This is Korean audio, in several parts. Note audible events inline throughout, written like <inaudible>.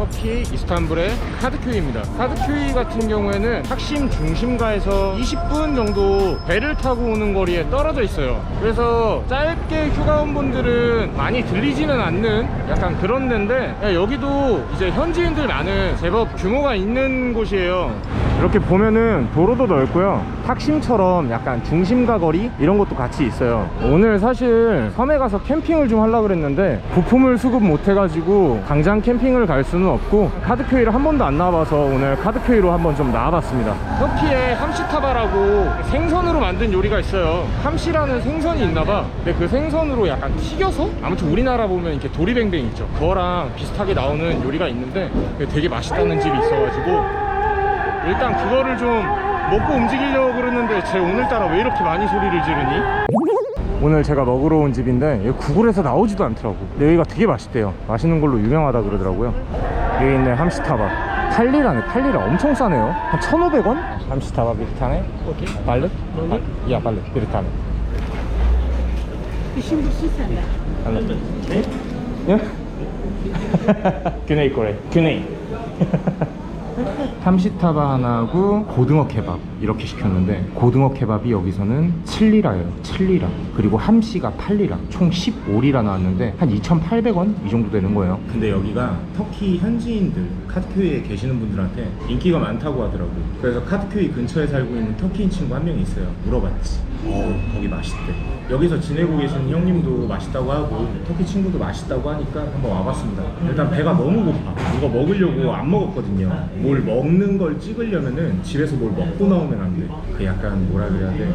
터키 이스탄불의 카드큐이입니다. 카드큐이 같은 경우에는 taksim 중심가에서 20분 정도 배를 타고 오는 거리에 떨어져 있어요. 그래서 짧게 휴가 온 분들은 많이 들리지는 않는 약간 그런 데인데 야, 여기도 이제 현지인들 많은 제법 규모가 있는 곳이에요. 이렇게 보면은 도로도 넓고요. 탁심처럼 약간 중심가 거리 이런 것도 같이 있어요. 오늘 사실 섬에 가서 캠핑을 좀 하려고 그랬는데 부품을 수급 못 해가지고 당장 캠핑을 갈 수는 없고 카드큐이를 한 번도 안 나와봐서 오늘 카드큐이로 한번 좀 나와봤습니다. 터키에 함시타바라고 생선으로 만든 요리가 있어요. 함시라는 생선이 있나봐. 근데 그 생선으로 약간 튀겨서 아무튼 우리나라 보면 이렇게 도리뱅뱅 있죠. 그거랑 비슷하게 나오는 요리가 있는데 되게 맛있다는 집이 있어가지고 일단 그거를 좀 먹고 움직이려고 그러는데 쟤 오늘따라 왜 이렇게 많이 소리를 지르니? 오늘 제가 먹으러 온 집인데 여기 구글에서 나오지도 않더라고 여기가 되게 맛있대요 맛있는 걸로 유명하다 그러더라고요 여기 있네 함시타바 팔리라네 팔리라. 엄청 싸네요. 한 1,500원? 함시타바 비르타네. 빨르? 아, 야 Şimdi susana. 빨르 예? güneyi Kore güneyi 함시타바 하나하고 고등어 케밥 이렇게 시켰는데 고등어 케밥이 여기서는 7리라예요. 7리라. 그리고 함시가 8리라. 총 15리라 나왔는데 한 2,800원 이 정도 되는 거예요. 근데 여기가 터키 현지인들 카드큐이에 계시는 분들한테 인기가 많다고 하더라고 그래서 카드큐이 근처에 살고 있는 터키인 친구 한 명이 있어요. 물어봤지 어 거기 맛있대. 여기서 지내고 계신 형님도 맛있다고 하고 터키 친구도 맛있다고 하니까 한번 와봤습니다. 일단 배가 너무 고파. 이거 먹으려고 안 먹었거든요. 뭘 먹는 걸 찍으려면은 집에서 뭘 먹고 나오면 안 돼 그 약간 뭐라 그래야 돼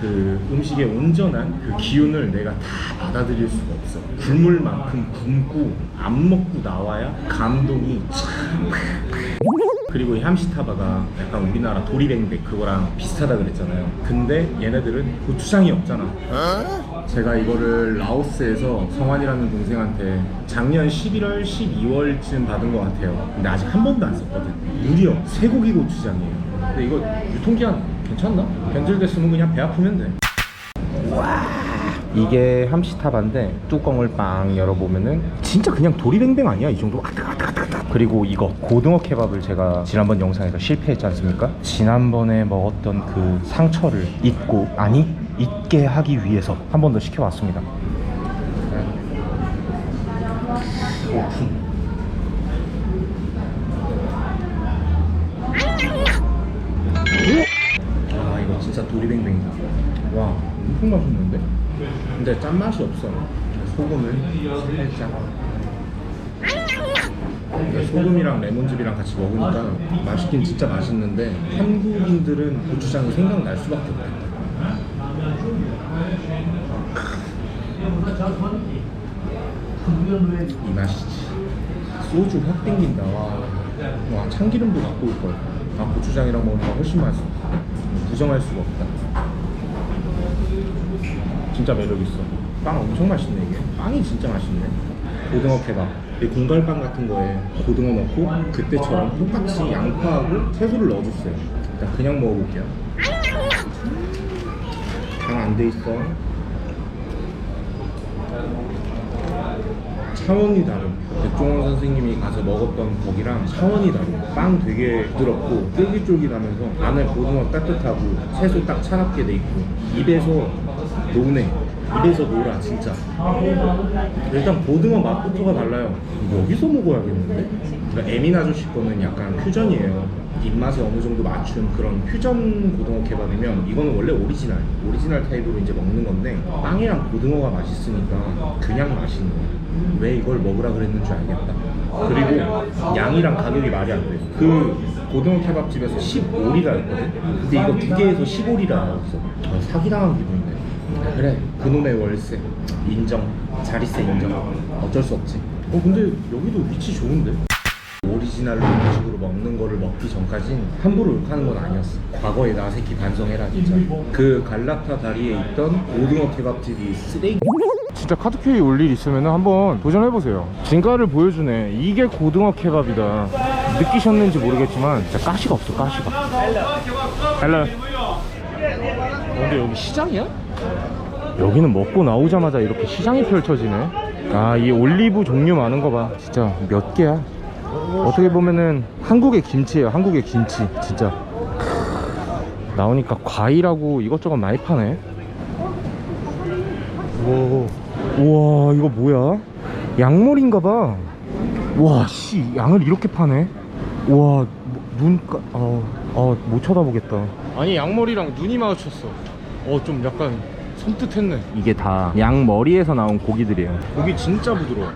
그 음식의 온전한 그 기운을 내가 다 받아들일 수가 없어. 굶을 만큼 굶고 안 먹고 나와야 감동이 참 그리고 이 함시타바가 약간 우리나라 도리뱅백 그거랑 비슷하다 그랬잖아요. 근데 얘네들은 고추장이 없잖아. 제가 이거를 라오스에서 성환이라는 동생한테 작년 11월, 12월쯤 받은 것 같아요. 근데 아직 한 번도 안 썼거든. 무려 쇠고기 고추장이에요. 근데 이거 유통기한 괜찮나? 변질됐으면 그냥 배 아프면 돼. 이게 함시타바인데 뚜껑을 빵 열어보면은 진짜 그냥 도리뱅뱅 아니야 이 정도 아득아득아득 그리고 이거 고등어 케밥을 제가 지난번 영상에서 실패했지 않습니까? 지난번에 먹었던 그 상처를 잊고 아니 잊게 하기 위해서 한 번 더 시켜봤습니다 오픈 아 이거 진짜 도리뱅뱅이다 와 엄청 맛있는데? 근데 짠맛이 없어 소금을 살짝 소금이랑 레몬즙이랑 같이 먹으니까 맛있긴 진짜 맛있는데 한국인들은 고추장이 생각날 수밖에 없겠다 이 맛이지 소주 확 땡긴다 와, 와 참기름도 갖고 올 걸 아 고추장이랑 먹으니까 훨씬 맛있어 부정할 수가 없다 진짜 매력 있어. 빵 엄청 맛있네 이게. 빵이 진짜 맛있네. 고등어 케밥. 이 공갈빵 같은 거에 고등어 넣고 그때처럼 똑같이 양파하고 채소를 넣어줬어요. 일단 그냥 먹어볼게요. 당안돼 있어. 차원이 다름. 백종원 선생님이 가서 먹었던 거기랑 차원이 다름. 빵 되게 부드럽고 쫄깃쫄깃하면서 안에 고등어 따뜻하고 채소 딱 차갑게 돼 있고 입에서 노네. 입에서 놀아 진짜. 일단 고등어 맛부터가 달라요. 여기서 먹어야겠는데? 그러니까 에민 아저씨 거는 약간 퓨전이에요. 입맛에 어느 정도 맞춘 그런 퓨전 고등어 케밥이면 이거는 원래 오리지널 오리지널 타입으로 이제 먹는 건데 빵이랑 고등어가 맛있으니까 그냥 맛있는 거야. 왜 이걸 먹으라 그랬는 줄 알겠다. 그리고 양이랑 가격이 말이 안 돼. 그 고등어 케밥집에서 15리라였거든. 근데 이거 두 개에서 15리라 였어. 어, 사기당한 기분인데. 그래 그놈의 월세 인정 자리세 인정 어쩔 수 없지. 어 근데 여기도 위치 좋은데? 오리지널 음식으로 먹는 거를 먹기 전까진 함부로 욕하는 건 아니었어. 과거에 나 새끼 반성해라 진짜. 그 갈라타 다리에 있던 고등어 케밥집이 쓰레기. 진짜 카드큐이 올 일 있으면 한번 도전해보세요. 진가를 보여주네. 이게 고등어 케밥이다. 느끼셨는지 모르겠지만 진짜 가시가 없어 가시가. 헬로. 근데 여기 시장이야? 여기는 먹고 나오자마자 이렇게 시장이 펼쳐지네. 아 이 올리브 종류 많은 거 봐. 진짜 몇 개야? 어떻게 보면은 한국의 김치예요 한국의 김치 진짜. 크, 나오니까 과일하고 이것저것 많이 파네. 우와 우와 이거 뭐야? 양mol인가 봐. 와씨 양을 이렇게 파네. 우와 눈가 어어못 쳐다보겠다. 아니 양머리랑 눈이 마주쳤어. 어 좀 약간 섬뜩했네. 이게 다 양 머리에서 나온 고기들이에요. 고기 진짜 부드러워.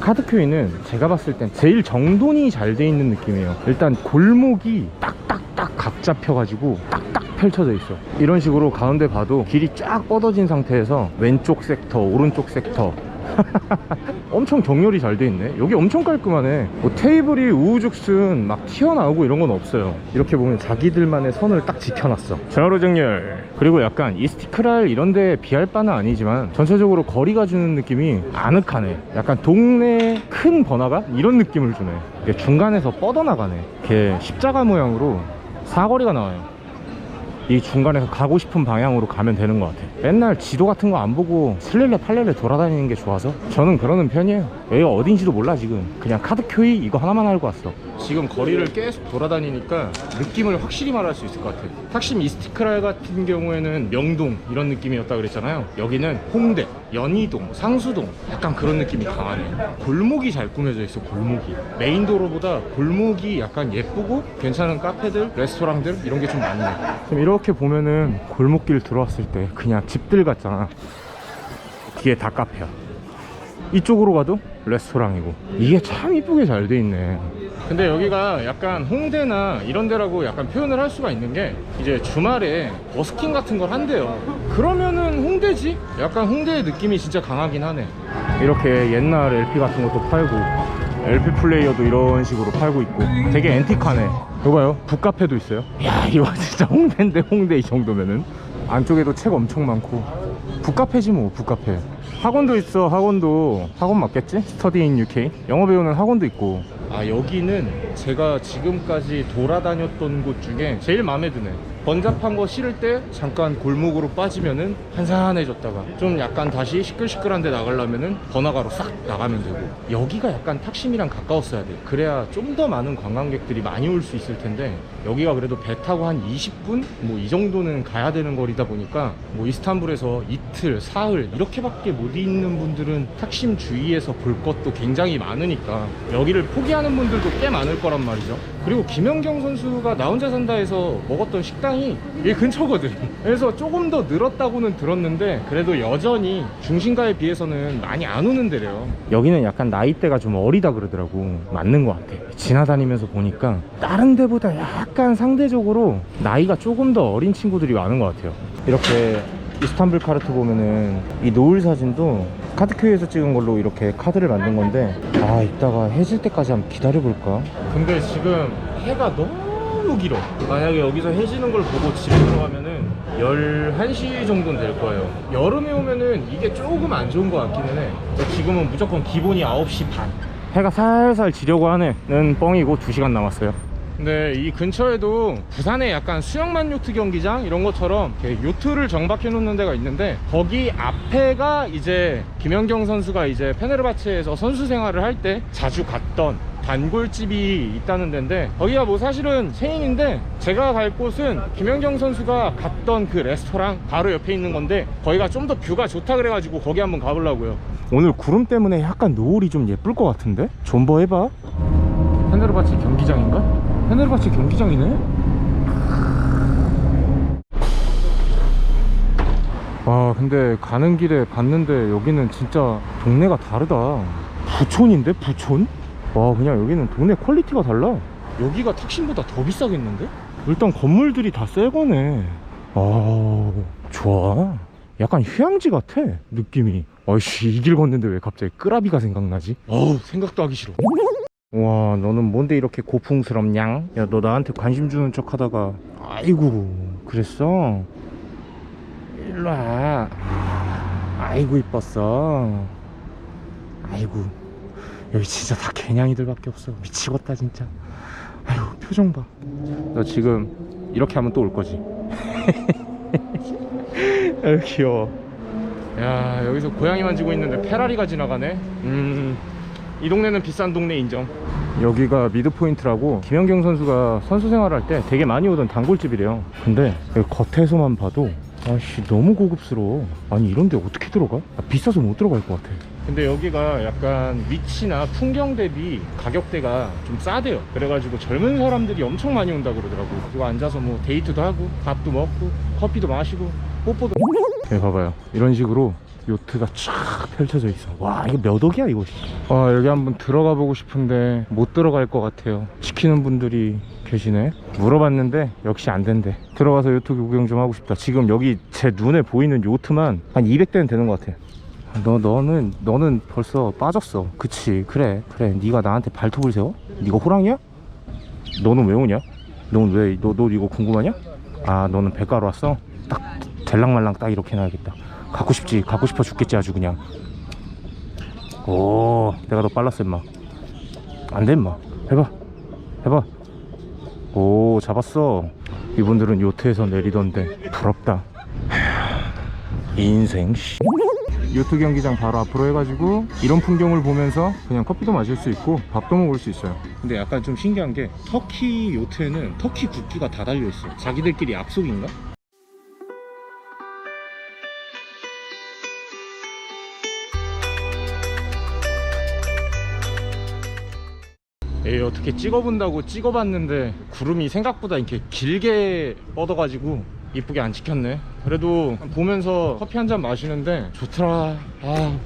카드큐이는 제가 봤을 땐 제일 정돈이 잘 돼 있는 느낌이에요. 일단 골목이 딱딱딱 각 잡혀가지고 딱딱 펼쳐져 있어. 이런 식으로 가운데 봐도 길이 쫙 뻗어진 상태에서 왼쪽 섹터 오른쪽 섹터 <laughs> 엄청 정렬이 잘 돼 있네. 여기 엄청 깔끔하네. 뭐 테이블이 우후죽순 막 튀어나오고 이런 건 없어요. 이렇게 보면 자기들만의 선을 딱 지켜놨어. 전화로 정렬 그리고 약간 이스티크랄 이런 데 비할 바는 아니지만 전체적으로 거리가 주는 느낌이 아늑하네. 약간 동네 큰 번화가? 이런 느낌을 주네. 중간에서 뻗어나가네. 이렇게 십자가 모양으로 사거리가 나와요 이 중간에서 가고 싶은 방향으로 가면 되는 것 같아 맨날 지도 같은 거 안 보고 슬렐레 팔렐레 돌아다니는 게 좋아서 저는 그러는 편이에요. 여기가 어딘지도 몰라 지금. 그냥 카드 큐이 이거 하나만 알고 왔어 지금 거리를 계속 돌아다니니까 느낌을 확실히 말할 수 있을 것 같아 탁심 이스티크랄 같은 경우에는 명동 이런 느낌이었다 그랬잖아요. 여기는 홍대, 연희동, 상수동 약간 그런 느낌이 강하네 골목이 잘 꾸며져 있어 골목이. 메인 도로보다 골목이 약간 예쁘고 괜찮은 카페들, 레스토랑들 이런 게 좀 많네. 좀 이렇게 보면은 골목길 들어왔을 때 그냥 집들 같잖아. 뒤에 다 카페야. 이쪽으로 가도 레스토랑이고. 이게 참 이쁘게 잘 돼 있네 근데 여기가 약간 홍대나 이런 데라고 약간 표현을 할 수가 있는 게 이제 주말에 버스킹 같은 걸 한대요. 그러면은 홍대지? 약간 홍대의 느낌이 진짜 강하긴 하네. 이렇게 옛날 LP 같은 것도 팔고 LP 플레이어도 이런 식으로 팔고 있고. 되게 앤틱하네. 이거 봐요. 북카페도 있어요? 야 이거 진짜 홍대인데 홍대 이 정도면은. 안쪽에도 책 엄청 많고. 북카페지 뭐 북카페. 학원도 있어 학원도. 학원 맞겠지? 스터디 인 UK 영어 배우는 학원도 있고 아 여기는 제가 지금까지 돌아다녔던 곳 중에 제일 마음에 드네 번잡한 거 싫을 때 잠깐 골목으로 빠지면은 한산해졌다가 좀 약간 다시 시끌시끌한 데 나가려면은 번화가로 싹 나가면 되고 여기가 약간 탁심이랑 가까웠어야 돼 그래야 좀 더 많은 관광객들이 많이 올 수 있을 텐데 여기가 그래도 배 타고 한 20분? 뭐 이 정도는 가야 되는 거리다 보니까 뭐 이스탄불에서 이틀 사흘 이렇게밖에 못 있는 분들은 탁심 주위에서 볼 것도 굉장히 많으니까 여기를 포기하는 분들도 꽤 많을 거란 말이죠. 그리고 김연경 선수가 나 혼자 산다에서 먹었던 식당 이 이 근처거든. 그래서 조금 더 늘었다고는 들었는데 그래도 여전히 중심가에 비해서는 많이 안 오는 데래요. 여기는 약간 나이대가 좀 어리다 그러더라고. 맞는 것 같아. 지나다니면서 보니까 다른 데보다 약간 상대적으로 나이가 조금 더 어린 친구들이 많은 것 같아요. 이렇게 이스탄불 카르트 보면은 이 노을 사진도 카드큐에서 찍은 걸로 이렇게 카드를 만든 건데 아 이따가 해질 때까지 한번 기다려볼까? 근데 지금 해가 너무 길어 만약에 여기서 해지는 걸 보고 집에 들어가면은 11시 정도는 될 거예요. 여름에 오면은 이게 조금 안 좋은 것 같기는 해. 지금은 무조건 기본이 9시 반. 해가 살살 지려고 하네는 뻥이고 2시간 남았어요. 근데 이 근처에도 부산에 약간 수영만 요트 경기장 이런 것처럼 요트를 정박해 놓는 데가 있는데 거기 앞에가 이제 김연경 선수가 이제 페네르바체에서 선수 생활을 할 때 자주 갔던 단골집이 있다는 데인데 거기가 뭐 사실은 체인인데 제가 갈 곳은 김연경 선수가 갔던 그 레스토랑 바로 옆에 있는 건데 거기가 좀 더 뷰가 좋다 그래가지고 거기 한번 가보려고요 오늘 구름 때문에 약간 노을이 좀 예쁠 것 같은데? 존버 해봐 페네르바체 경기장인가? 페네르바체 경기장이네? 아 근데 가는 길에 봤는데 여기는 진짜 동네가 다르다 부촌인데 부촌? 와 그냥 여기는 동네 퀄리티가 달라. 여기가 탁신보다 더 비싸겠는데? 일단 건물들이 다 새 거네. 아 좋아. 약간 휴양지 같아 느낌이. 아이씨 이 길 걷는데 왜 갑자기 끄라비가 생각나지? 어우 생각도 하기 싫어. 와 너는 뭔데 이렇게 고풍스럽냥? 야너 나한테 관심 주는 척 하다가. 아이고 그랬어? 일로와. 아이고 이뻤어. 아이고 여기 진짜 다 개냥이들밖에 없어. 미치겠다 진짜. 아유 표정 봐너 지금 이렇게 하면 또 올 거지? <laughs> 아유 귀여워. 야 여기서 고양이 만지고 있는데 페라리가 지나가네? 음, 이 동네는 비싼 동네 인정. 여기가 미드포인트라고 김연경 선수가 선수 생활할 때 되게 많이 오던 단골집이래요. 근데 겉에서만 봐도 아씨 너무 고급스러워. 아니 이런데 어떻게 들어가? 아, 비싸서 못 들어갈 것 같아 근데 여기가 약간 위치나 풍경 대비 가격대가 좀 싸대요. 그래가지고 젊은 사람들이 엄청 많이 온다 그러더라고. 그리고 앉아서 뭐 데이트도 하고 밥도 먹고 커피도 마시고 뽀뽀도. 네 봐봐요. 이런 식으로 요트가 쫙 펼쳐져 있어. 와 이거 몇 억이야 이거? 아 여기 한번 들어가 보고 싶은데 못 들어갈 것 같아요. 시키는 분들이 계시네. 물어봤는데 역시 안 된대. 들어가서 요트 구경 좀 하고 싶다. 지금 여기 제 눈에 보이는 요트만 한 200대는 되는 것 같아 너 너는 너는 벌써 빠졌어. 그치. 그래. 그래. 네가 나한테 발톱을 세워? 네가 호랑이야? 너는 왜 오냐? 너는 왜너 너 이거 궁금하냐? 아 너는 배가로 왔어? 딱 될랑말랑 딱 이렇게 해놔야겠다. 갖고 싶지? 갖고 싶어 죽겠지 아주 그냥. 오 내가 더 빨랐어 임마. 안돼 임마. 해봐. 해봐. 오 잡았어. 이분들은 요트에서 내리던데. 부럽다. 인생 씨 요트 경기장 바로 앞으로 해가지고 이런 풍경을 보면서 그냥 커피도 마실 수 있고 밥도 먹을 수 있어요 근데 약간 좀 신기한 게 터키 요트에는 터키 국기가 다 달려있어 자기들끼리 약속인가? 에이 어떻게 찍어본다고 찍어봤는데 구름이 생각보다 이렇게 길게 뻗어가지고 이쁘게 안 찍혔네. 그래도 보면서 커피 한 잔 마시는데 좋더라. 아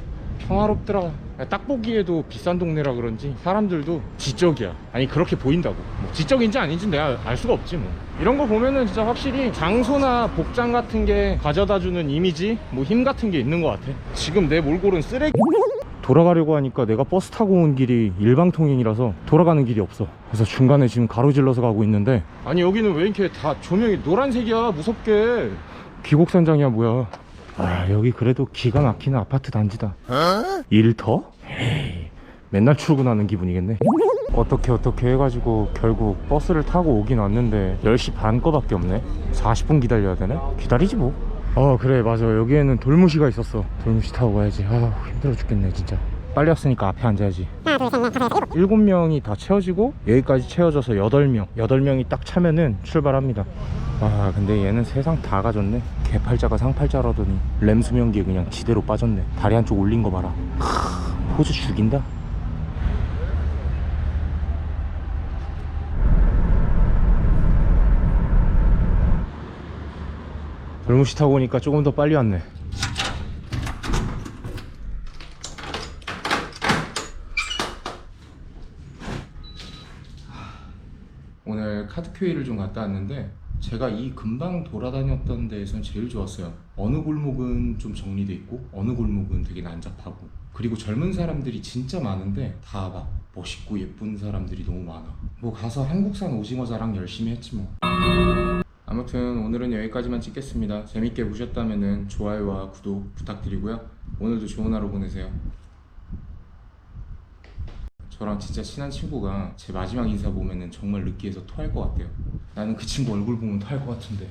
평화롭더라. 딱 보기에도 비싼 동네라 그런지 사람들도 지적이야. 아니 그렇게 보인다고. 뭐 지적인지 아닌지 내가 알 수가 없지 뭐. 이런 거 보면은 진짜 확실히 장소나 복장 같은 게 가져다주는 이미지? 뭐 힘 같은 게 있는 것 같아. 지금 내 몰골은 쓰레기 돌아가려고 하니까 내가 버스 타고 온 길이 일방통행이라서 돌아가는 길이 없어. 그래서 중간에 지금 가로질러서 가고 있는데 아니 여기는 왜 이렇게 다 조명이 노란색이야? 무섭게. 귀곡산장이야 뭐야. 아 여기 그래도 기가 막히는 아파트 단지다. 일터? 에이, 맨날 출근하는 기분이겠네. 어떻게 어떻게 해가지고 결국 버스를 타고 오긴 왔는데 10시 반 거밖에 없네. 40분 기다려야 되네? 기다리지 뭐 어 그래 맞아. 여기에는 돌무시가 있었어. 돌무시 타고 가야지. 아 힘들어 죽겠네 진짜. 빨리 왔으니까 앞에 앉아야지. 일곱. 명이 다 채워지고 여기까지 채워져서 여덟 명. 여덟 명이 딱 차면은 출발합니다. 아 근데 얘는 세상 다 가졌네. 개팔자가 상팔자라더니 램 수명기에 그냥 지대로 빠졌네. 다리 한쪽 올린 거 봐라. 크, 포즈 죽인다 돌무시 타고 오니까 조금 더 빨리 왔네 오늘 카드 큐이를 좀 갔다 왔는데 제가 이 근방 돌아다녔던 데에선 제일 좋았어요. 어느 골목은 좀 정리돼 있고 어느 골목은 되게 난잡하고 그리고 젊은 사람들이 진짜 많은데 다 막 멋있고 예쁜 사람들이 너무 많아. 뭐 가서 한국산 오징어 자랑 열심히 했지 뭐. 아무튼 오늘은 여기까지만 찍겠습니다. 재밌게 보셨다면 좋아요와 구독 부탁드리고요. 오늘도 좋은 하루 보내세요. 저랑 진짜 친한 친구가 제 마지막 인사 보면은 정말 느끼해서 토할 것 같대요. 나는 그 친구 얼굴 보면 토할 것 같은데